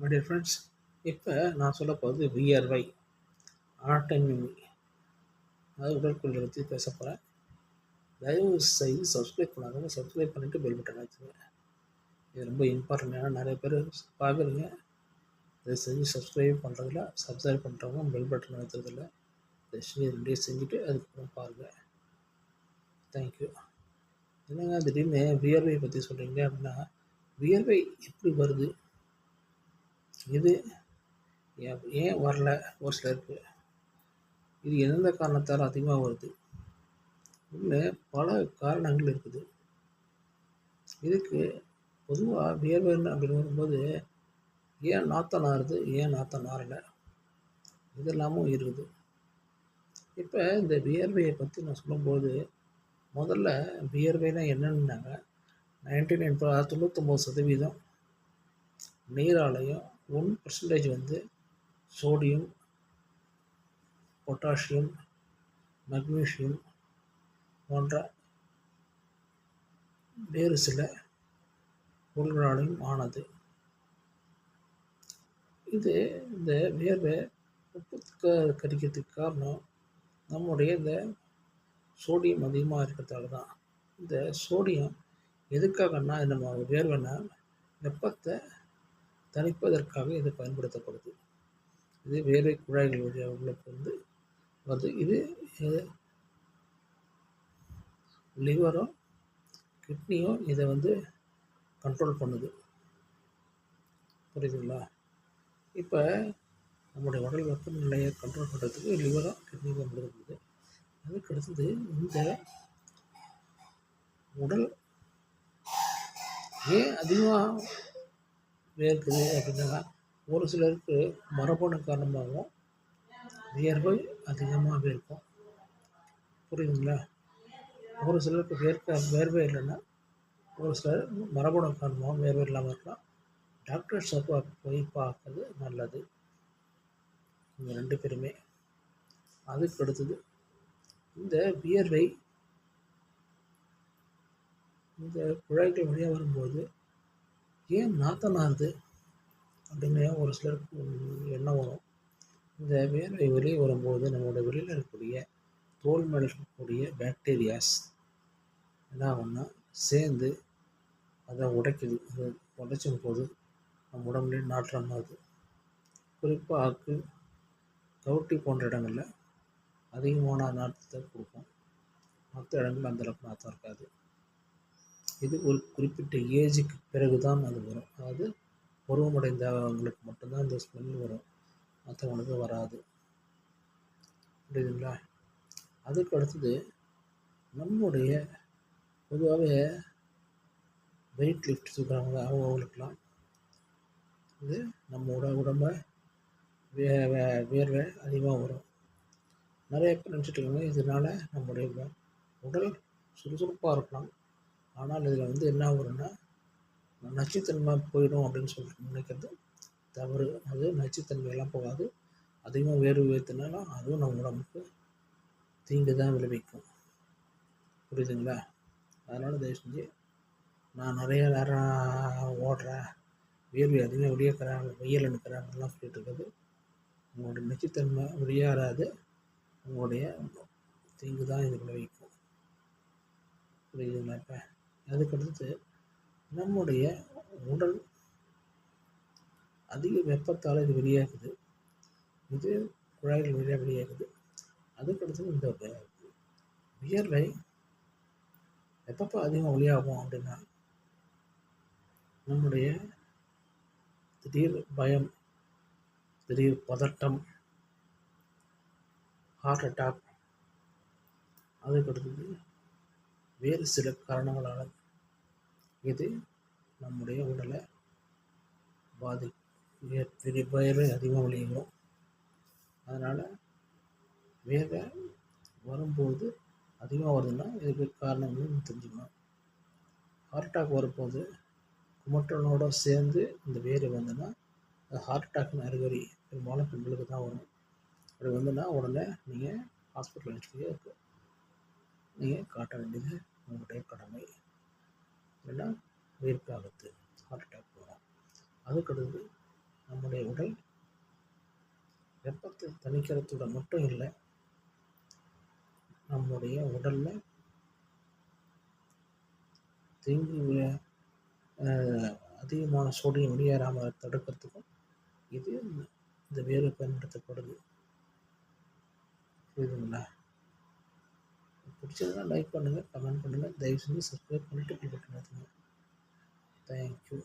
My dear friends இப்போ நான் சொல்ல போகிறது விஆர்வை ஆட்டமி அதாவது உடற்கொள்கை பற்றி பேச போகிறேன் தயவு செய்து சப்ஸ்கிரைப் பண்ணாதவங்க சப்ஸ்கிரைப் பண்ணிவிட்டு பெல் பட்டன் வச்சுங்க இது ரொம்ப இம்பார்ட்டண்ட் ஏன்னா நிறைய பேர் பார்க்குறீங்க. தயவு செஞ்சு சப்ஸ்கிரைப் பண்ணுறதில்ல சப்ஸ்கிரைப் பண்ணுறவங்க பெல் பட்டன் வைக்கிறதில்ல தயவுசெய்து ரெண்டையும் செஞ்சுட்டு அதுக்கப்புறம் பாருங்கள் தேங்க்யூ என்னங்க திடீர்னு வியர்வை பற்றி சொல்கிறீங்க அப்படின்னா வியர்வை எப்படி வருது? இது ஏன் வரல? ஒரு சிலருக்கு இது எந்தெந்த காரணத்தால் அதிகமாக வருது? இதில் பல காரணங்கள் இருக்குது. இதுக்கு பொதுவாக வியர்வைன்னு அப்படின்னு வரும்போது ஏன் நாத்தம் நாறுது ஏன் நாத்தம் நாறலை? இதெல்லாமும் இருக்குது. இப்போ இந்த வியர்வையை பற்றி நான் சொல்லும்போது முதல்ல வியர்வைனா என்னன்னாங்க? நைன்டி நைன் தொண்ணூற்றொம்பது சதவீதம் நீராலையும் ஒன் பர்சன்டேஜ் வந்து சோடியம் பொட்டாசியம் மக்னீஷியம் போன்ற வேறு சில பொருள்களாலையும் ஆனது. இது இந்த வேர்வை உப்பு கரிக்கிறதுக்கு காரணம் நம்முடைய இந்த சோடியம் அதிகமாக இருக்கிறதால தான். இந்த சோடியம் எதுக்காகன்னா நம்ம வேர்வைனா வெப்பத்தை தணிப்பதற்காக இது பயன்படுத்தப்படுது. இது வேறு குழாய்கள் வழியாக உள்ள வந்து வருது. இது லிவரோ கிட்னியோ இதை வந்து கண்ட்ரோல் பண்ணுது. புரியுதுங்களா? இப்போ நம்முடைய உடல் வெப்பநிலையை கண்ட்ரோல் பண்ணுறதுக்கு லிவரோ கிட்னி பயன்படுத்தப்படுது. அதுக்கு அடுத்தது இந்த உடல் ஏன் அதிகமாக வேர்க்குது அப்படின்னா ஒரு சிலருக்கு மரபணு காரணமாகவும் வியர்வை அதிகமாக வேர்க்கும் புரியுதுங்களா? ஒரு சிலருக்கு வேர்க்க வேர்வை இல்லைன்னா ஒரு சிலர் மரபணு காரணமாகவும் வேர்வை இல்லாமல் இருக்கலாம். டாக்டர் ஷாப்பை போய் பார்க்கறது நல்லது. இந்த ரெண்டு பேருமே. அதுக்கு அடுத்தது இந்த வியர்வை இந்த குழாய்கள் வழியாக வரும்போது ஏன் நாற்றம் நாறுது அப்படின்னு ஒரு சிலருக்கு எண்ணம் வரும். இந்த வேர்வை வெளியே வரும்போது நம்மளோட வெளியில் இருக்கக்கூடிய தோல் மேலே இருக்கக்கூடிய பாக்டீரியாஸ் என்ன ஆகும்னா சேர்ந்து அதை உடைக்குது. அது உடைச்சும் போது நம்ம உடம்புலேயே நாற்றம் ஆகுது குறிப்பாக ஆக்கு கவுட்டி போன்ற இடங்களில் அதிகமான நாற்றத்தை கொடுக்கும். மற்ற இடங்களில் அந்தளவுக்கு நாற்றம் இருக்காது. இது ஒரு குறிப்பிட்ட ஏஜுக்கு பிறகு தான் அது வரும். அதாவது பருவமடைந்தவங்களுக்கு மட்டும்தான் இந்த ஸ்மெல் வரும். மற்றவங்களுக்கு வராது. புரியுதுங்களா? அதுக்கு அடுத்தது நம்முடைய பொதுவாகவே வெயிட் லிஃப்ட் சொல்கிறாங்க அவங்களுக்கெல்லாம் இது நம்ம உட உடம்ப வே வேர்வை அதிகமாக வரும். நிறைய பேர் நினச்சிட்டு இருக்காங்க இதனால் நம்முடைய உடல் சுறுசுறுப்பாக இருக்கலாம். ஆனால் இதில் வந்து என்ன வரும்னா நச்சுத்தன்மை போயிடும் அப்படின்னு சொல்லிட்டு நினைக்கிறது தவறு. அது நச்சுத்தன்மையெல்லாம் போகாது. அதிகமாக வேறு வேர்த்துனாலும் அதுவும் நம்ம உடம்புக்கு தீங்கு தான் விளைவிக்கும். புரியுதுங்களா? அதனால் தயவு செஞ்சு நான் நிறைய நேரம் ஓடுறேன். வேர்வை அதிகமாக வெளியேக்கிறேன் வெயில் எடுக்கிறேன் அப்படிலாம் சொல்லிட்டு இருக்கிறது உங்களுடைய நச்சுத்தன்மை வெளியேறாது. உங்களுடைய தீங்கு தான் இது விளைவிக்கும். புரியுதுங்களா இப்போ அதுக்கடுத்து நம்முடைய உடல் அதிக வெப்பத்தால் இது வெளியாகுது. இது குழாய்கள் வழியாக வெளியாகுது. அதுக்கடுத்து இந்த வியர்வை எப்பப்போ அதிகமாக வெளியாகும் அப்படின்னா நம்முடைய திடீர் பயம் திடீர் பதட்டம் ஹார்ட் அட்டாக் அதுக்கடுத்தது வேறு சில காரணங்களால் இது நம்முடைய உடலை பாதி வேர்வை அதிகமாக வெளியிடும் அதனால் வேர்வை வரும்போது அதிகமாக வருதுன்னா இதுக்கு காரணங்களும் தெரிஞ்சுக்கணும். ஹார்ட் அட்டாக் வரும்போது குமட்டனோட சேர்ந்து இந்த வேர்வை வந்ததுன்னா அது ஹார்ட் அட்டாக்னு அறிகுறி பெரும்பாலும் பெண்களுக்கு தான் வரும். அப்படி வந்துன்னா உடனே நீங்கள் ஹாஸ்பிட்டல் அழைச்சிட்டு நீங்கள் காட்ட வேண்டியது உங்களுடைய கடமை. இல்லைன்னா உயிருக்கு ஆபத்து ஹார்ட் அட்டாக் வரும் அதுக்கடுத்து நம்முடைய உடல் வெப்பத்தை தணிக்கிறதோட மட்டும் இல்லை நம்முடைய உடலில் தீங்கு அதிகமான சோடியம் வெளியேறாமல் தடுக்கிறதுக்கும் இது இந்த வேறு பயன்படுத்தப்படுது. புரியுதுங்களா? பிடிச்சதுன்னா லைக் பண்ணுங்கள் கமெண்ட் பண்ணுங்கள் தயவு செஞ்சு சப்ஸ்கிரைப் பண்ணிட்டு பில் பட்டன் தேங்க்யூ